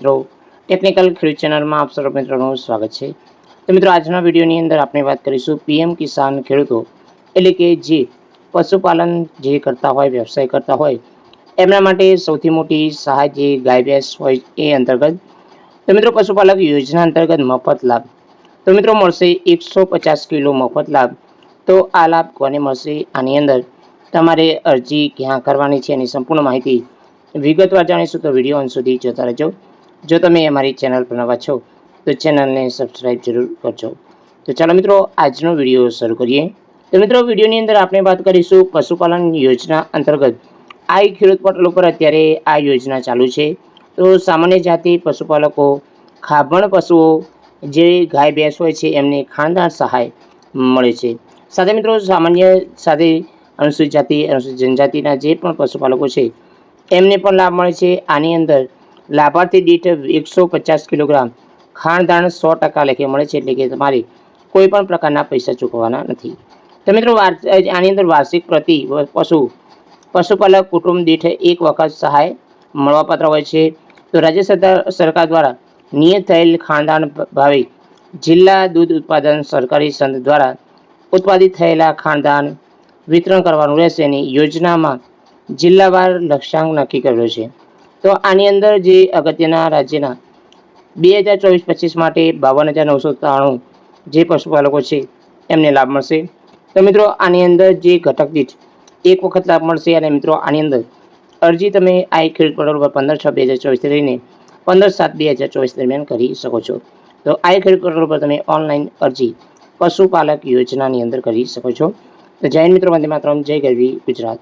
મિત્રો ટેકનિકલ ખેડૂત ચેનલમાં આપ સર્વ મિત્રોનું સ્વાગત છે. તો મિત્રો, આજના વિડીયોની અંદર આપણે વાત કરીશું પીએમ કિસાન ખેડૂતો, એટલે કે જે પશુપાલન જે કરતા હોય, વ્યવસાય કરતા હોય, એમના માટે સૌથી મોટી સહાય જે ગાય ભેંસ હોય એ અંતર્ગત. તો મિત્રો, પશુપાલક યોજના અંતર્ગત મફત લાભ. તો મિત્રો, મળશે એકસો પચાસ કિલો મફત લાભ. તો આ લાભ કોને મળશે? આની અંદર તમારે અરજી ક્યાં કરવાની છે એની સંપૂર્ણ માહિતી વિગતવાર જાણીશું. તો વીડિયો અંત સુધી જોતા રહેજો. જો તમે અમારી ચેનલ પર નવા છો, તો ચેનલને સબસ્ક્રાઈબ જરૂર કરજો. તો ચાલો મિત્રો, આજનો વીડિયો શરૂ કરીએ. તો મિત્રો, વિડીયોની અંદર આપણે વાત કરીશું પશુપાલન યોજના અંતર્ગત. આ ખેડૂત પોર્ટલ ઉપર અત્યારે આ યોજના ચાલુ છે. તો સામાન્ય જાતિ પશુપાલકો, ખાભણ પશુઓ, જે ગાય, ભેંસ હોય છે, એમને ખાનદાન સહાય મળે છે. સાથે મિત્રો, સામાન્ય સાથે અનુસૂચિત જાતિ, અનુસૂચિત જનજાતિના જે પણ પશુપાલકો છે, એમને પણ લાભ મળે છે. આની અંદર લાભાર્થી દીઠ એકસો પચાસ કિલોગ્રામ ખાણદાણ સો ટકા લેખે મળે છે એટલે કે તમારે કોઈ પણ પ્રકારના પૈસા ચૂકવવાના નથી. તો મિત્રો આની અંદર વાર્ષિક પ્રતિ પશુ, પશુપાલક કુટુંબ દીઠ એક વખત સહાય મળવાપાત્ર હોય છે. તો રાજ્ય સરકાર સરકાર દ્વારા નિયત થયેલ ખાણદાન ભાવે જિલ્લા દૂધ ઉત્પાદન સરકારી સંઘ દ્વારા ઉત્પાદિત થયેલા ખાણદાન વિતરણ કરવાનું રહેશે અને યોજનામાં જિલ્લાવાર લક્ષ્યાંક નક્કી કર્યો છે. તો આની અંદર જે અગત્યના રાજ્યના બે હજાર ચોવીસ પચીસ માટે બાવન હજાર નવસો ત્રાણું જે પશુપાલકો છે, એમને લાભ મળશે. તો મિત્રો, આની અંદર જે ઘટક દીઠ એક વખત લાભ મળશે અને મિત્રો, આની અંદર અરજી તમે આ ખેડૂત પોર્ટલ પર પંદર છ બે હજાર ચોવીસથી લઈને પંદર સાત બે હજાર ચોવીસ દરમિયાન કરી શકો છો. તો આ ખેડૂત પોર્ટલ પર તમે ઓનલાઈન અરજી પશુપાલક યોજનાની અંદર કરી શકો છો. તો જૈન મિત્રો, વંદે માતરમ, જય ગરવી ગુજરાત.